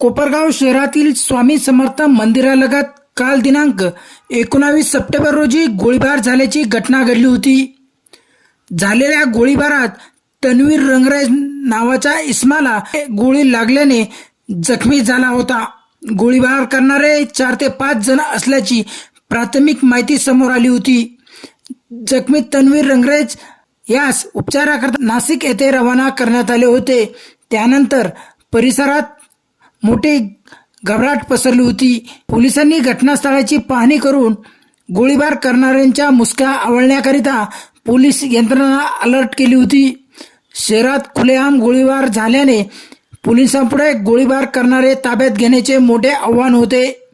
कोपरगाव शहरातील स्वामी समर्थ मंदिरालगत काल दिनांक एकोणावीस सप्टेंबर रोजी गोळीबार झाल्याची घटना घडली होती. झालेल्या गोळीबारात तन्वीर रंगराज नावाच्या इस्माला गोळी लागल्याने जखमी झाला होता. गोळीबार करणारे चार ते पाच जण असल्याची प्राथमिक माहिती समोर आली होती. जखमी तन्वीर रंगरेज यास उपचाराकरता नाशिक येथे रवाना करण्यात आले होते. त्यानंतर परिसरात मोठी घबराट पसरली होती. पोलिसांनी घटनास्थळाची पाहणी करून गोळीबार करणाऱ्यांच्या मुसक्या आवळण्याकरिता पोलीस यंत्रणा अलर्ट केली होती. शहरात खुलेआम गोळीबार झाल्याने पोलिसांपुढे गोळीबार करणारे ताब्यात घेण्याचे मोठे आव्हान होते.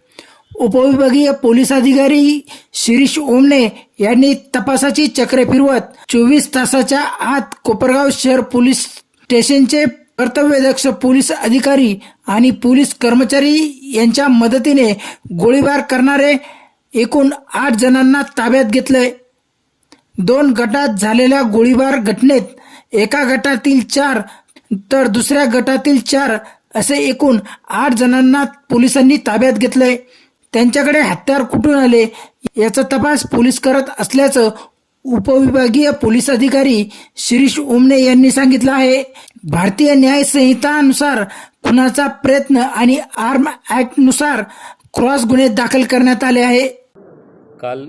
उपविभागीय पोलीस अधिकारी शिरीष ओमने यांनी तपासाची चक्रे फिरवत चोवीस तासाच्या आत कोपरगाव शहर पोलीस स्टेशनचे कर्तव्यदक्ष पोलीस अधिकारी आणि पोलीस कर्मचारी यांच्या मदतीने गोळीबार करणारे एकूण आठ जणांना ताब्यात घेतलंय. दोन गटात झालेल्या गोळीबार घटनेत एका गटातील चार तर दुसऱ्या गटातील चार असे एकूण आठ जणांना पोलिसांनी ताब्यात घेतलंय. त्यांच्याकडे हत्यार कुठून आले याचा तपास पोलीस करत असल्याचं उपविभागीय पोलीस अधिकारी शिरीष ओमने यांनी सांगितलं आहे. भारतीय न्याय संहितानुसार खुनाचा प्रयत्न आणि आर्म ॲक्टनुसार क्रॉस गुन्हे दाखल करण्यात आले आहे. काल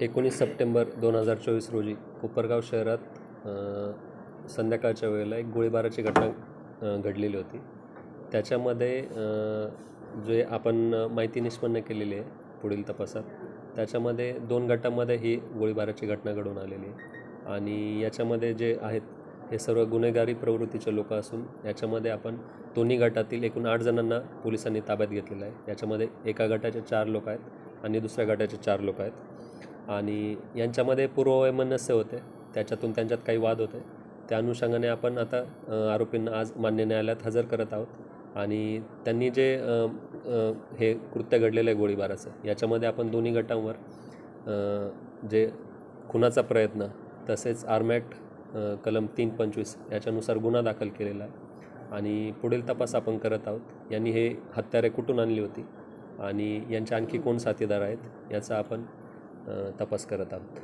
एकोणीस सप्टेंबर दोन हजार चोवीस रोजी कोपरगाव शहरात संध्याकाळच्या वेळेला एक गोळीबाराची घटना घडलेली होती. त्याच्यामध्ये जे आपण माहिती निष्पन्न केलेली आहे पुढील तपासात त्याच्यामध्ये दोन गटामध्ये ही गोळीबाराची घटना घडून आलेली आहे. आणि याच्यामध्ये जे आहेत हे सर्व गुन्हेगारी प्रवृत्तीचे लोक असून याच्यामध्ये आपण दोन्ही गटातील एकूण आठ जणांना पोलिसांनी ताब्यात घेतलेलं आहे. याच्यामध्ये एका गटाचे चार लोक आहेत आणि दुसऱ्या गटाचे चार लोक आहेत. आणि यांच्यामध्ये पूर्ववैमनस्य होते. त्याच्यातून त्यांच्यात काही वाद होते. त्या अनुषंगाने आपण आता आरोपींना आज मान्य न्यायालयात हजर करत आहोत. आणि त्यांनी जे हे कृत्य घडलेलं आहे गोळीबाराचं याच्यामध्ये आपण दोन्ही गटांवर जे खुनाचा प्रयत्न तसेच आर्मॅट कलम तीन पंचवीस याच्यानुसार गुन्हा दाखल केलेला आहे. आणि पुढील तपास आपण करत आहोत. यांनी हे हत्यारे कुठून आणली होती? आणि यांचे आणखी कोण साथीदार आहेत? याचा आपण तपास करत आहोत.